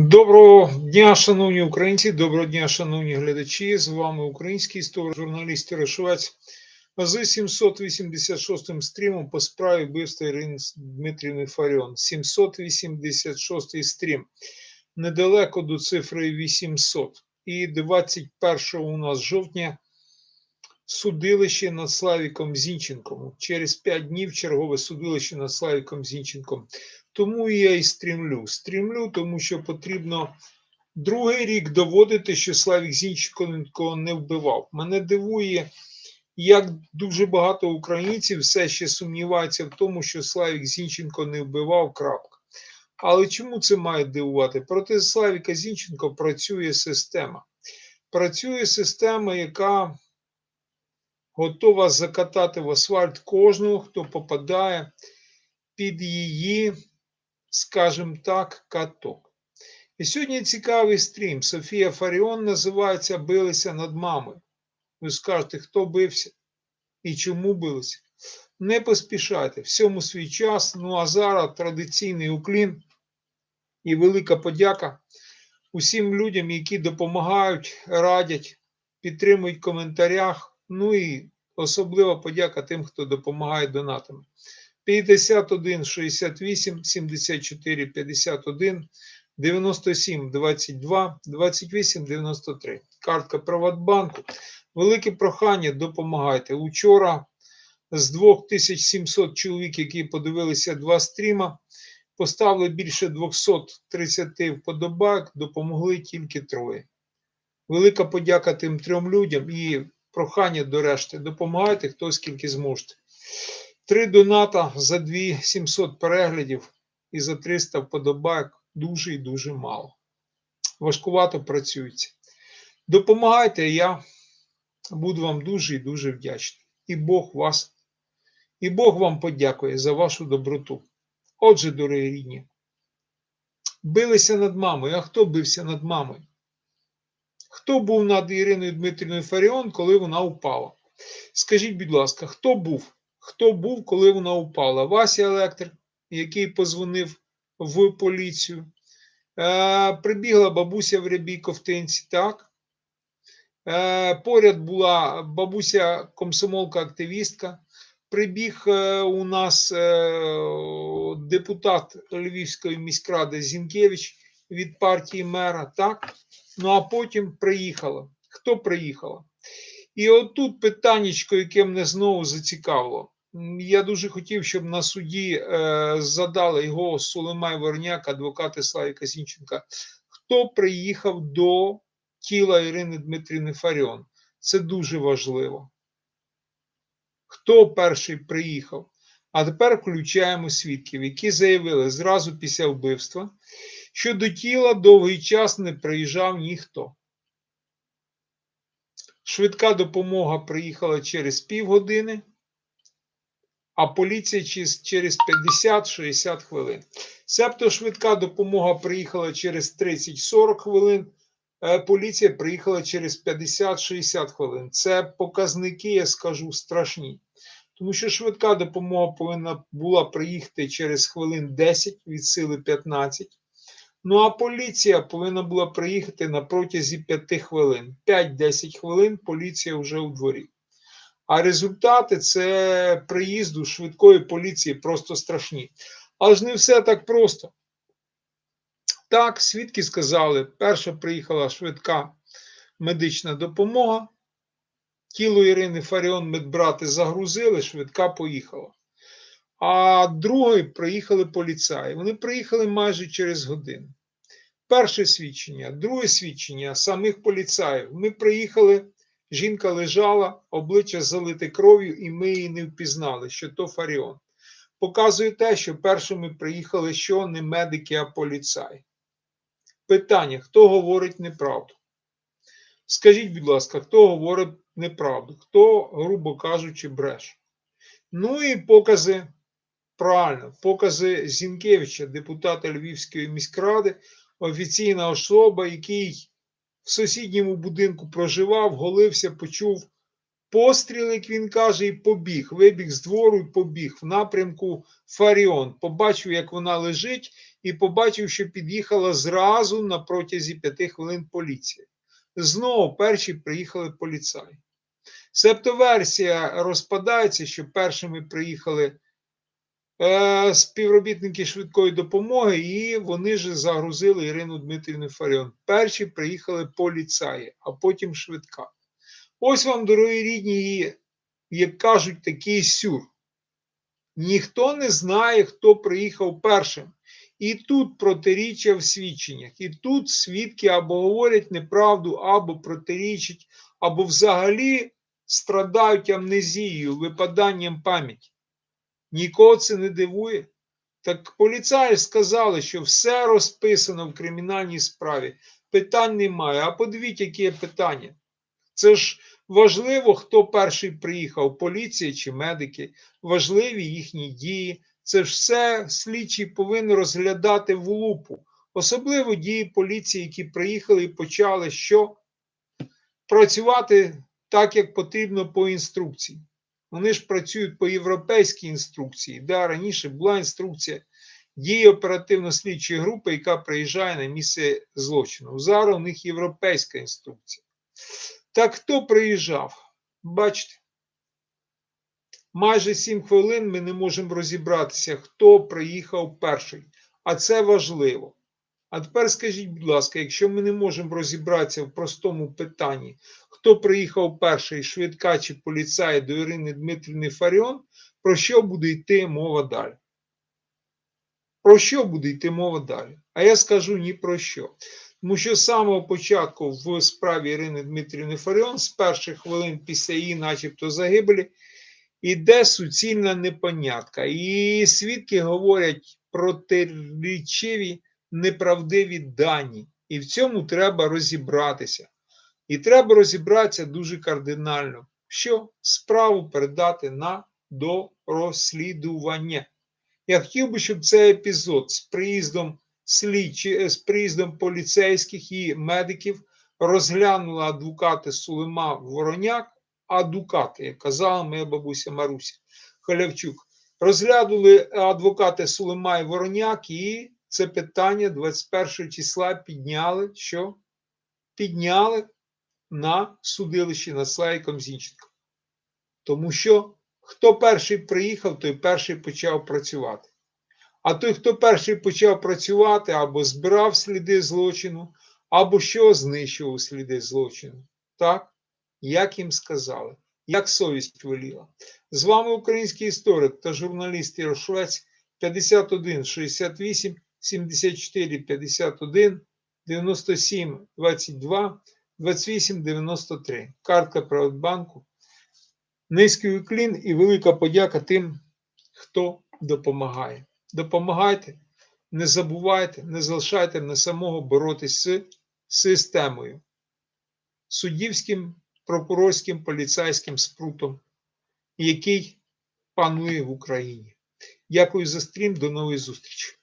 Доброго дня, шановні українці, доброго дня, шановні глядачі. З вами український історик, журналіст Ярошовець з 786 стрімом по справі вбивства Ірини Дмитрівни Фаріон. 786 стрім. Недалеко до цифри 800. І 21 у нас жовтня судилище над Славіком Зінченком. Через 5 днів чергове судилище над Славіком Зінченком. Тому я і стрімлю. Стрімлю, тому що потрібно другий рік доводити, що Славік Зінченко не вбивав. Мене дивує, як дуже багато українців все ще сумніваються в тому, що Славік Зінченко не вбивав. крапка. Але чому це має дивувати? Проти Славіка Зінченко працює система. Працює система, яка готова закатати в асфальт кожного, хто попадає під її скажімо так, каток. І сьогодні цікавий стрім. Софія Фаріон називається Билися над мамою. Ви скажете, хто бився і чому билися? Не поспішайте, всьому свій час. Ну а зараз традиційний уклін і велика подяка усім людям, які допомагають, радять, підтримують в коментарях. Ну і особлива подяка тим, хто допомагає донатами. 51 68 74 51 97 22 28 93. Картка Приватбанку. Велике прохання допомагайте. Учора з 2700 чоловік, які подивилися два стріма, поставили більше 230 вподобайок, допомогли тільки троє. Велика подяка тим трьом людям і прохання до решти. Допомагайте, хто скільки зможете. Три доната за 2700 переглядів і за 300 вподобайок дуже і дуже мало. Важкувато працюється. Допомагайте, я буду вам дуже і дуже вдячний. І Бог вас, і Бог вам подякує за вашу доброту. Отже, дорогі рідні, билися над мамою. А хто бився над мамою? Хто був над Іриною Дмитрівною Фаріон, коли вона упала? Скажіть, будь ласка, хто був? хто був, коли вона упала. Вася електрик, який позвонив в поліцію. Е, Прибігла бабуся в рябій ковтинці, так? Е, Поряд була бабуся комсомолка-активістка. Прибіг е, у нас е, депутат Львівської міськради Зінкевич від партії мера, так? Ну а потім приїхала. Хто приїхала? І отут питаннячко, яке мене знову зацікавило. Я дуже хотів, щоб на суді е, задали його Сулеймай Верняк, адвокати Славіка Зінченка. Хто приїхав до тіла Ірини Дмитрівни Фаріон? Це дуже важливо. Хто перший приїхав? А тепер включаємо свідків, які заявили зразу після вбивства, що до тіла довгий час не приїжджав ніхто. Швидка допомога приїхала через півгодини а поліція через 50-60 хвилин. Себто швидка допомога приїхала через 30-40 хвилин, е, поліція приїхала через 50-60 хвилин. Це показники, я скажу, страшні. Тому що швидка допомога повинна була приїхати через хвилин 10 від сили 15. Ну а поліція повинна була приїхати на протязі 5 хвилин. 5-10 хвилин поліція вже у дворі. А результати це приїзду швидкої поліції просто страшні. Але ж не все так просто. Так, свідки сказали, перша приїхала швидка медична допомога. Тіло Ірини Фаріон медбрати загрузили, швидка поїхала. А другої приїхали поліцаї. Вони приїхали майже через годину. Перше свідчення, друге свідчення самих поліцаїв. Ми приїхали Жінка лежала, обличчя залите кров'ю, і ми її не впізнали, що то Фаріон. Показує те, що першими приїхали що не медики, а поліцаї. Питання: хто говорить неправду? Скажіть, будь ласка, хто говорить неправду? Хто, грубо кажучи, бреш? Ну і покази, правильно, покази Зінкевича, депутата Львівської міськради, офіційна особа, який в сусідньому будинку проживав, голився, почув Постріл, як він каже, і побіг. Вибіг з двору і побіг в напрямку Фаріон. Побачив, як вона лежить, і побачив, що під'їхала зразу на протязі п'яти хвилин поліція. Знову перші приїхали поліцаї. Себто версія розпадається, що першими приїхали співробітники швидкої допомоги, і вони ж загрузили Ірину Дмитрівну Фаріон. Перші приїхали поліцаї, а потім швидка. Ось вам, дорогі рідні, як кажуть, такий сюр. Ніхто не знає, хто приїхав першим. І тут протиріччя в свідченнях. І тут свідки або говорять неправду, або протирічать, або взагалі страдають амнезією, випаданням пам'яті. Нікого це не дивує. Так поліцаї сказали, що все розписано в кримінальній справі. Питань немає. А подивіть, які є питання. Це ж важливо, хто перший приїхав, поліція чи медики, важливі їхні дії. Це ж все слідчий повинен розглядати в лупу. Особливо дії поліції, які приїхали і почали що? Працювати так, як потрібно по інструкції. Вони ж працюють по європейській інструкції. Да, раніше була інструкція дії оперативно-слідчої групи, яка приїжджає на місце злочину. Зараз у них європейська інструкція. Так хто приїжджав? Бачите, майже 7 хвилин ми не можемо розібратися, хто приїхав перший. А це важливо. А тепер скажіть, будь ласка, якщо ми не можемо розібратися в простому питанні, хто приїхав перший, швидка чи поліцай до Ірини Дмитрівни Фаріон, про що буде йти мова далі? Про що буде йти мова далі? А я скажу ні про що. Тому що з самого початку в справі Ірини Дмитрівни Фаріон, з перших хвилин після її, начебто, загибелі, іде суцільна непонятка. І свідки говорять протирічиві, неправдиві дані. І в цьому треба розібратися. І треба розібратися дуже кардинально, що справу передати на дорозслідування. Я хотів би, щоб цей епізод з приїздом слідчі, з приїздом поліцейських і медиків розглянула адвокати Сулима Вороняк, адвокати, як казала моя бабуся Маруся Халявчук. Розглянули адвокати Сулима і Вороняк, і це питання 21 числа підняли, що? Підняли на судилищі над Славіком Зінченком. Тому що хто перший приїхав, той перший почав працювати. А той, хто перший почав працювати, або збирав сліди злочину, або що знищував сліди злочину. Так, як їм сказали, як совість веліла. З вами український історик та журналіст Ярошвець 51 68 74 51 97 22 28 93. Картка Приватбанку. Низький уклін і велика подяка тим, хто допомагає. Допомагайте, не забувайте, не залишайте на самого боротись з системою, суддівським, прокурорським, поліцейським спрутом, який панує в Україні. Дякую за стрім, до нової зустрічі.